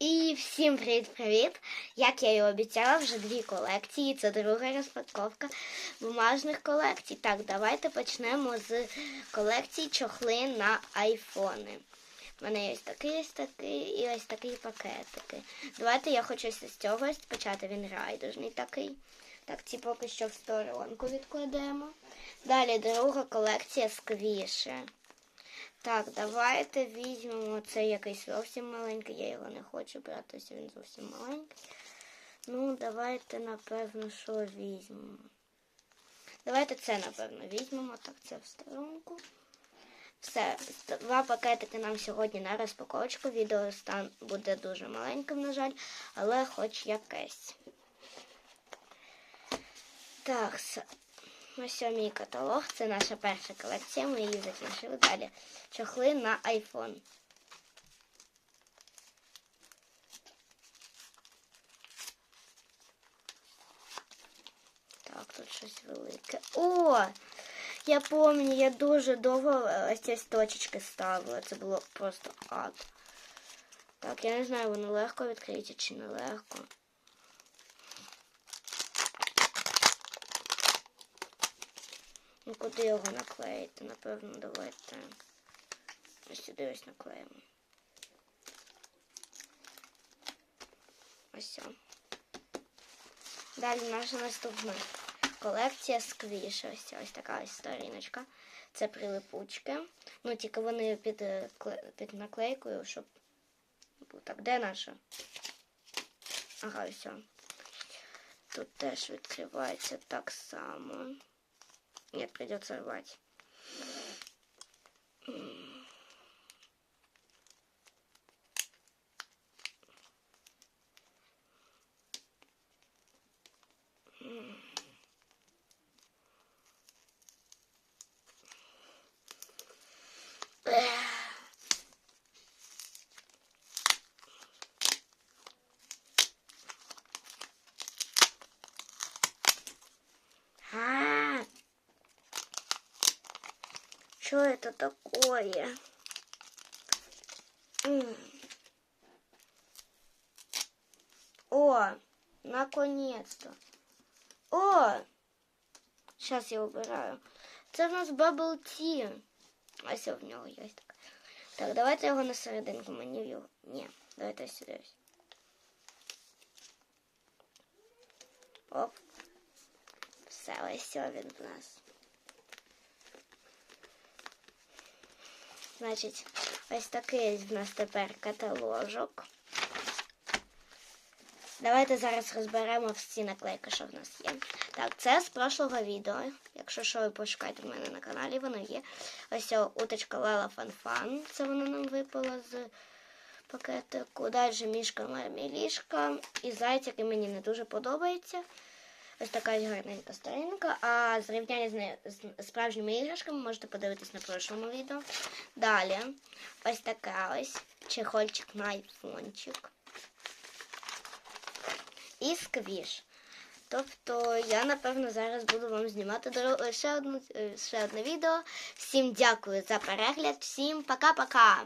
І всім привіт-привіт! Як я і обіцяла, вже дві колекції. Це друга розпаковка бумажних колекцій. Так, давайте почнемо з колекції чохли на айфони. У мене є ось такий, ось такий і ось такий пакетики. Давайте я хочу з цього почати. Він райдужний такий. Так, ці поки що в сторонку відкладемо. Далі друга колекція сквіші. Так, давайте візьмемо цей якийсь зовсім маленький. Я його не хочу брати, ось він зовсім маленький. Ну, давайте, напевно, що візьмемо. Давайте це, напевно, візьмемо. Так, це в сторонку. Все, два пакетики нам сьогодні на розпаковочку. Відео стан буде дуже маленьким, на жаль, але хоч якесь. Так, Ось мій каталог. Це наша перша колекція. Ми її закінчили. Далі чохли на iPhone. Так, тут щось велике. О! Я пам'ятаю, я дуже довго ось ці точечки ставила. Це було просто ад. Так, я не знаю, вони легко відкриті чи не легко. Ну, куди його наклеїти? Напевно, давайте ось сюди ось наклеїмо. Ось. все. Далі наша наступна колекція сквіш. Ось ось така ось сторіночка. Це прилипучки. Ну, тільки вони під, під наклейкою, щоб. Так, де наша? Ага, все. Тут теж відкривається так само. Нет, придется рвать. Что это такое? О, наконец-то. О! Сейчас я убираю. Це в нас Bubble Tea. Ось в нього є так. Так, давайте його на серединку мені його. Ні, давайте сюди. Оп. Все, ось він в нас. Значить, ось такий в нас тепер каталожок. Давайте зараз розберемо всі наклейки, що в нас є. Так, це з прошлого відео. Якщо що, ви пошукайте в мене на каналі, воно є. Ось уточка Лела Фанфан. Це вона нам випала з пакетику. Далі мішка Мармілішка і зайць, який мені не дуже подобається. Ось така гарненька сторінка. А зрівняння з, з справжніми іграшками можете подивитись на прошлому відео. Далі ось така ось чехольчик на айфончик. І сквіш. Тобто я, напевно, зараз буду вам знімати ще, одну, ще одне відео. Всім дякую за перегляд, всім пока-пока!